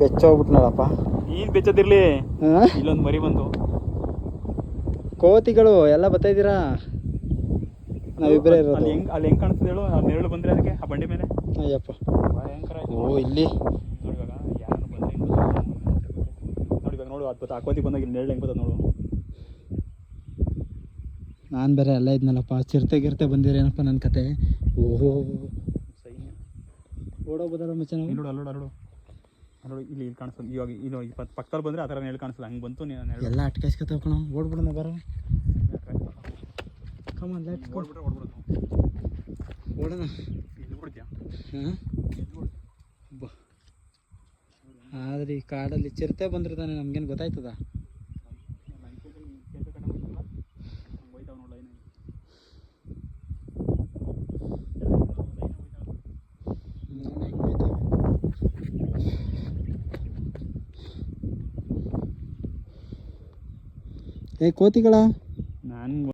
ಬೆಚ್ಚೋಗ್ಬಿಟ್ನಲ್ಲಪ್ಪ ಈ ಬೆಚ್ಚದಿರ್ಲಿ? ಇಲ್ಲೊಂದು ಮರಿ ಬಂತು. ಕೋತಿಗಳು ಎಲ್ಲ ಬತ್ತಾಯಿದ್ದೀರಾ ನಾವಿಬ್ಬರೇ ಅಲ್ಲಿ ಇರೋದು. ಹೆಂಗ್ ಅಲ್ಲಿ ಹೆಂಗ್ ಕಾಣಿಸ್ತದೆ ಹೇಳು? ಆ ನೆರಳು ಬಂದ್ರೆ ಅದಕ್ಕೆ ಆ ಬಂಡಿ ಮೇಲೆ. ಅಯ್ಯಪ್ಪ. ಭಯಂಕರ ಆಯ್ತು. ಓ ಇಲ್ಲಿ. ನೋಡಿ ಇವಾಗ ಯಾರನ್ನು ಬಂದ್ರೆ ಹೆಂಗ್? ನೋಡಿ ಇವಾಗ ನೋಡು ಅದ್ಭುತ. ಆ ಕೋತಿ ಬಂದಾಗ ಇಲ್ಲಿ ನೆರಳು ಹೆಂಗ್ ಬರ್ತದೆ ನೋಡು. ನಾನು ಬೇರೆ ಎಲ್ಲ ಇದ್ನಲ್ಲಪ್ಪ. ಚಿರತೆ ಗಿರ್ತೆ ಬಂದಿರೇನಪ್ಪ ನನ್ನ ಕತೆ? ಓಹೋ. ಸೈನ್ಯ. ಓಡೋಗ್ಬೋದಲ್ಲ ಮಚ್ಚ ಇಲ್ಲಿ ನಾವು ನೋಡು ಅಲ್ಲೋಡು ಅಲ್ಲೋಡು. ಅಲ್ಲೋಡು ಇಲ್ಲಿ ಇಲ್ಲಿ ಕಾಣಿಸ್ತದೆ. ಇವಾಗ ಇಲ್ಲಿ ಇಪ್ಪತ್ತು ಪಕ್- ಪಕ್ಕದಲ್ಲಿ ಬಂದರೆ ಆ ಥರ ನೆರಳು ಕಾಣಿಸಲ್ಲ ಹಂಗೆ ಬಂತು ನೀನು ನೆರಳು. ಎಲ್ಲ ಅಟ್ಕಾಯಿಸ್ಕೊತಾವ ಕಣ. ಓಡ್ಬಿಡೋಣ ಬರೋ ಕಮನ್ ಲೆಟ್ಸ್ ಗೋ ಓಡ್ಬಿಟ್ರೆ ಓಡ್ಬಿಡೋದು. ಓಡೋಣ. ಇಲ್ಲಿ ಬಿಡ್ತೀಯಾ ಹಾಂ? ಆದ್ರೆ ಈ ಕಾಡಲ್ಲಿ ಚಿರತೆ ಬಂದಿರ್ತಾನೆ ನಮ್ಗೇನು ಗೊತ್ತಾಯ್ತದ ನೋಡ್ ಹೆಂಗ್ ಹೋಯ್ತಾವೆ. ಏ ಕೋತಿಗಳ ನಾನು